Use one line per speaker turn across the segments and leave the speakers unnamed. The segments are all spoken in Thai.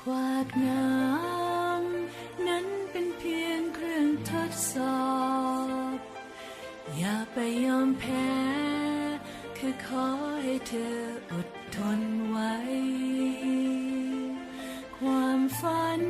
ความงามนั้นเป็นเพียงเครื่องทดสอบ อย่าไปยอมแพ้คือขอให้เธออดทนไว้ ความฝัน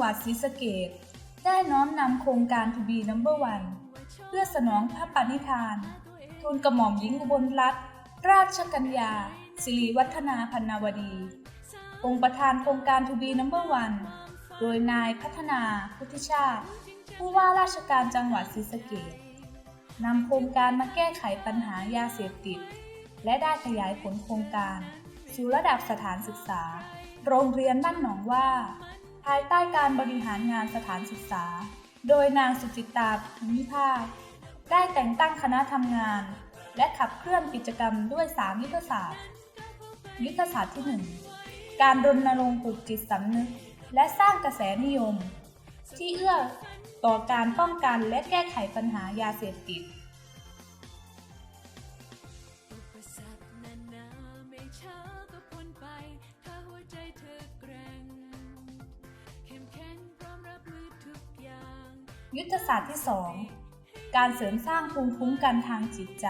วั
ดศรีสะเกดได้น้อมนำโครงการ To be Number One เพื่อสนองพระปณิธานทูลกระหม่อมหญิงอุบลรัตนราชกัญญา สิริวัฒนาพันนาวดี องค์ประธานโครงการ To be Number One โดยนายพัฒนาพุทธิชาติ ผู้ว่าราชการจังหวัดศรีสะเกดนำโครงการมาแก้ไขปัญหายาเสพติด และได้ขยายผลโครงการ สู่ระดับสถานศึกษา โรงเรียนบ้านหนองว่า ภายใต้การบริหารงานสถานศึกษา โดยนางสุจิตาภูมิภาค ได้แต่งตั้งคณะทำงาน และขับเคลื่อนกิจกรรมด้วย3ยุทธศาสตร์ ยุทธศาสตร์ที่ 1 การรณรงค์ปลูกจิตสำนึก และสร้างกระแสนิยม ที่เอื้อต่อการป้องกันและแก้ไขปัญหายาเสพติด
ไม่ช้า ยุ
ทธศาสตร์ที่ 2 การเสริมสร้างภูมิคุ้มกันทางจิตใจ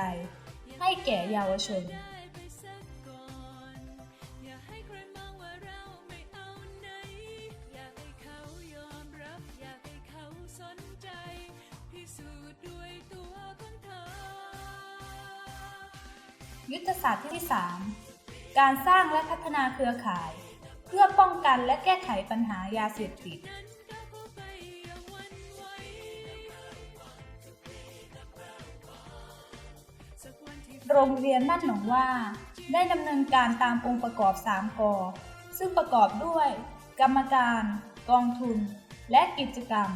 ให้แก่เยาวชน
ยุ
ทธศาสตร์ที่ 3 การสร้างและพัฒนาเครือข่าย เพื่อป้องกันและแก้ไขปัญหายาเสพติด โรงเรียนบ้านหนองว่า ได้ดำเนินการตามองค์ประกอบ3กอซึ่งประกอบด้วย กรรมการ กองทุน และกิจกรรม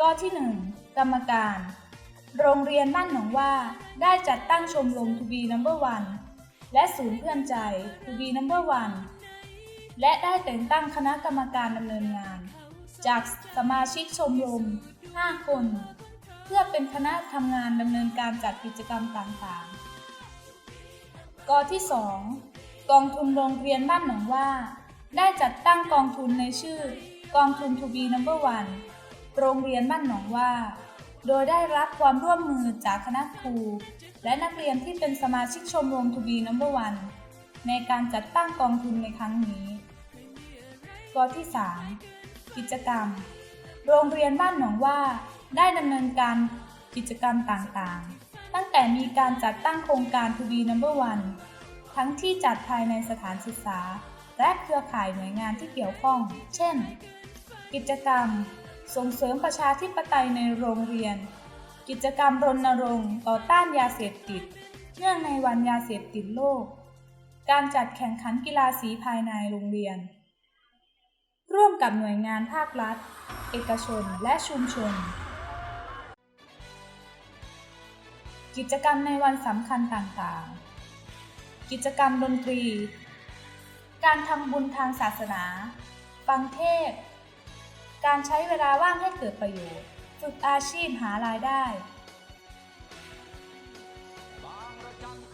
กอที่ 1 กรรมการ โรงเรียนบ้านหนองว่า ได้จัดตั้งชมรม To be Number One และศูนย์เพื่อนใจ To be Number One และได้แต่งตั้งคณะกรรมการดำเนินงาน จากสมาชิกชมรม 5 คน พื่อเป็นคณะทำงานดำเนินการจัดกิจกรรมต่างๆ กอที่ 2 กองทุนโรงเรียนบ้านหนองว่า ได้จัดตั้งกองทุนในชื่อ กองทุน To be Number One โรงเรียนบ้านหนองว่า โดยได้รับความร่วมมือจากคณะครู และนักเรียนที่เป็นสมาชิกชมรม To be Number One ในการจัดตั้งกองทุนในครั้งนี้ กอที่ 3 กิจกรรม โรงเรียนบ้านหนองว่า ได้ดำเนินการกิจกรรมต่างๆ ตั้งแต่มีการจัดตั้งโครงการ To be Number One ทั้งที่จัดภายในสถานศึกษา และเครือข่ายหน่วยงานที่เกี่ยวข้อง เช่น กิจกรรม ส่งเสริมประชาธิปไตยในโรงเรียน กิจกรรมรณรงค์ต่อต้านยาเสพติด เนื่องในวันยาเสพติดโลก การจัดแข่งขันกีฬาสีภายในโรงเรียน ร่วมกับหน่วยงานภาครัฐ เอกชน และชุมชน กิจกรรมในวันสำคัญต่างๆ กิจกรรมดนตรี การทำบุญทางศาสนา ฟังเทศ การใช้เวลาว่างให้เกิดประโยชน์ ฝึกอาชีพหารายได้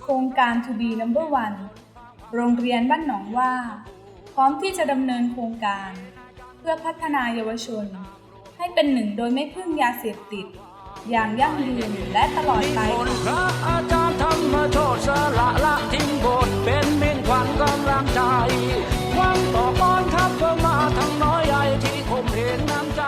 โครงการ To be Number One โรงเรียนบ้านหนองว่า พร้อมที่จะดำเนินโครงการ เพื่อพัฒนาเยาวชน ให้เป็นหนึ่งโดยไม่พึ่งยาเสพติด อย่างยั่งยืนและตลอดไป
พระอาจารย์ธรรมโชตสละละทิ้งบทเป็นมิ่งขวัญกำลังใจวังต่อก้อนทัพก็มาทั้งน้อยใหญ่ที่ผมเห็นน้ำใจ